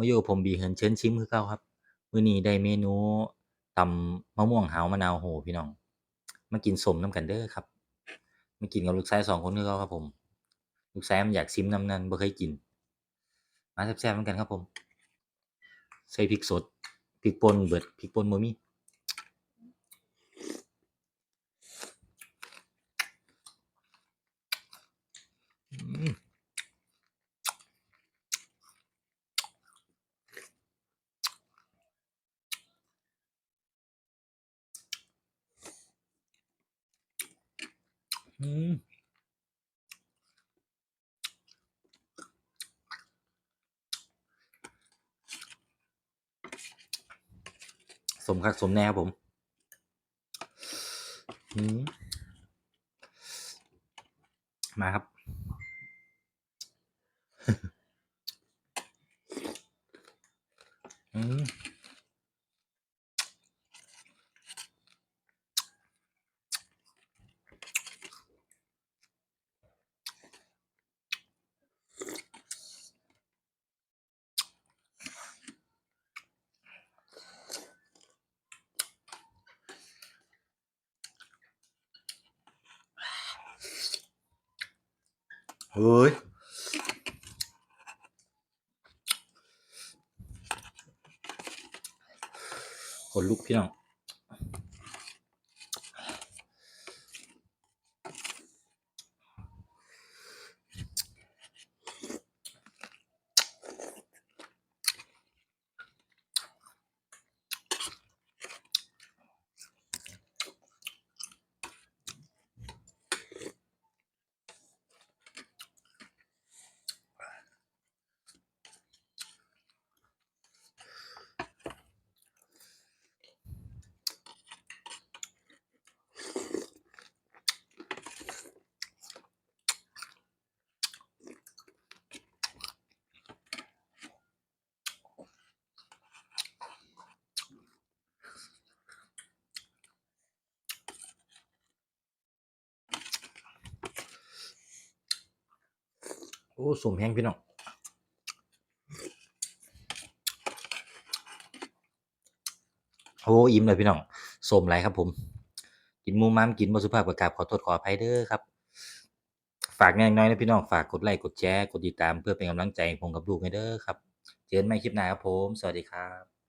มาอยู่ผมบีเหินเชิญชิมคือเก่าครับ มื้อนี้ได้เมนูตำมะม่วงหาวมะนาวโหพี่น้อง มากินสมน้ำกันเด้อครับ มากินกับลูกชายสองคนคือเก่าครับผม ลูกชายมันอยากชิมน้ำนั้นบ่เคยกิน มาแซ่บๆนกันครับผม ใส่พริกสดพริกป่นเบิดพริกป่นบ่มี อืมสมคักสมแน่ครับผมมาครับ อืม เฮ้ยขนลุกพี่น้อง โอ้สมแห้งพี่น้องโอ้อิ่มเลยพี่น้องสมหลครับผม กินมูมามกินบ่สุภาพก็กราบขอโทษขออภัยเด้อครับ ฝากแหน่น้อยนะพี่น้องฝากกดไลค์กดแชร์กดติดตามเพื่อเป็นกำลังใจผมกับลูกใหน่เด้อครับ เจอกันใหม่คลิปหน้าครับผม สวัสดีครับ